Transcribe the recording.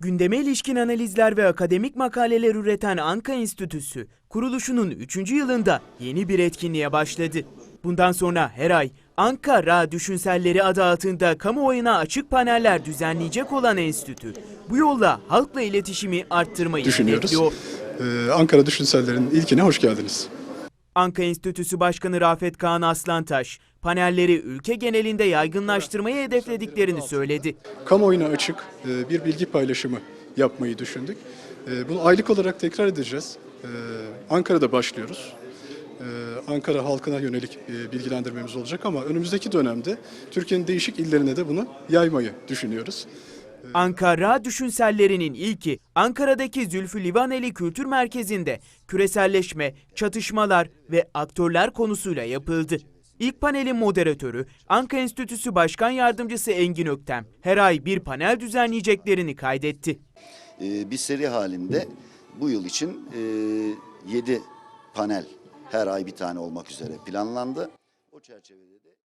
Gündeme ilişkin analizler ve akademik makaleler üreten Anka Enstitüsü, kuruluşunun 3. yılında yeni bir etkinliğe başladı. Bundan sonra her ay Ankara Düşünselleri adı altında kamuoyuna açık paneller düzenleyecek olan enstitü, bu yolla halkla iletişimi arttırmayı düşünüyoruz. Ee, Ankara Düşünseller'in ilkine hoş geldiniz. Anka Enstitüsü Başkanı Rafet Kaan Aslantaş, panelleri ülke genelinde yaygınlaştırmayı hedeflediklerini söyledi. Kamuoyuna açık e, bir bilgi paylaşımı yapmayı düşündük. E, Bunu aylık olarak tekrar edeceğiz. E, Ankara'da başlıyoruz. Ankara halkına yönelik bilgilendirmemiz olacak ama önümüzdeki dönemde Türkiye'nin değişik illerine de bunu yaymayı düşünüyoruz. Ankara Düşünsellerinin ilki Ankara'daki Zülfü Livaneli Kültür Merkezi'nde küreselleşme, çatışmalar ve aktörler konusuyla yapıldı. İlk panelin moderatörü Anka Enstitüsü Başkan Yardımcısı Engin Öktem her ay bir panel düzenleyeceklerini kaydetti. Ee, bir seri halinde bu yıl için 7 panel her ay bir tane olmak üzere planlandı. O çerçevede de